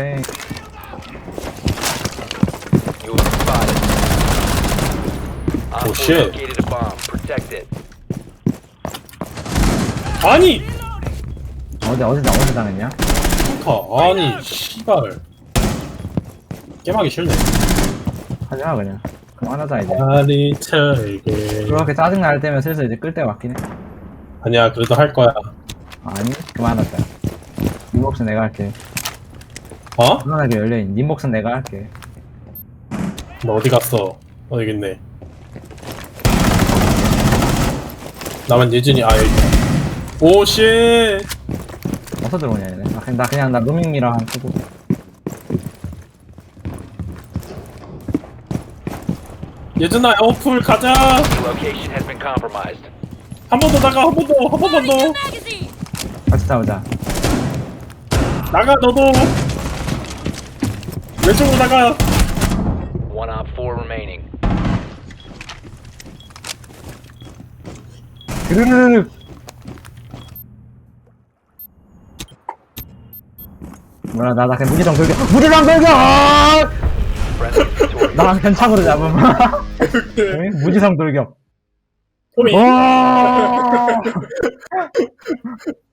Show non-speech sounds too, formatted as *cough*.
오케이. You have been spotted. Op Oh, 4 shit. located a bomb. Protect it. 아니 어디, 어디, 당- 어디 당했냐? 카 아니 씨발 게임하기 싫네 하지 마, 그냥. 그만하자, 이제. 아니 철게 그렇게 짜증 날 때면 슬슬 이제 끌 때가 맞긴 해. 아니야 그래도 할 거야 아니, 그만하자. 네 몫은 내가 할게. 어? 편안하게 열려있는 네 몫은 내가 할게. 너 어디 갔어 어 여기 있네 나만 예진이 아 여기 오쉣 어디서 들어오냐, 얘네. 나 그냥, 나 그냥, 나 루밍미랑 한 쓰고. 예진아 어플 가자 Your location has been compromised. 한 번 더 나가 한 번 더 한 번만 더 magazine. 같이 싸우자. 나가 너도 왼쪽으로 나가 One op 4 remaining. 드르르르. 뭐야, 나, 나 그냥 *laughs* 무지성 돌격. 무지성 돌격! Friendly victorious. 나만 괜찮으로 잡음. 응? 무지성 돌격. 와! *laughs*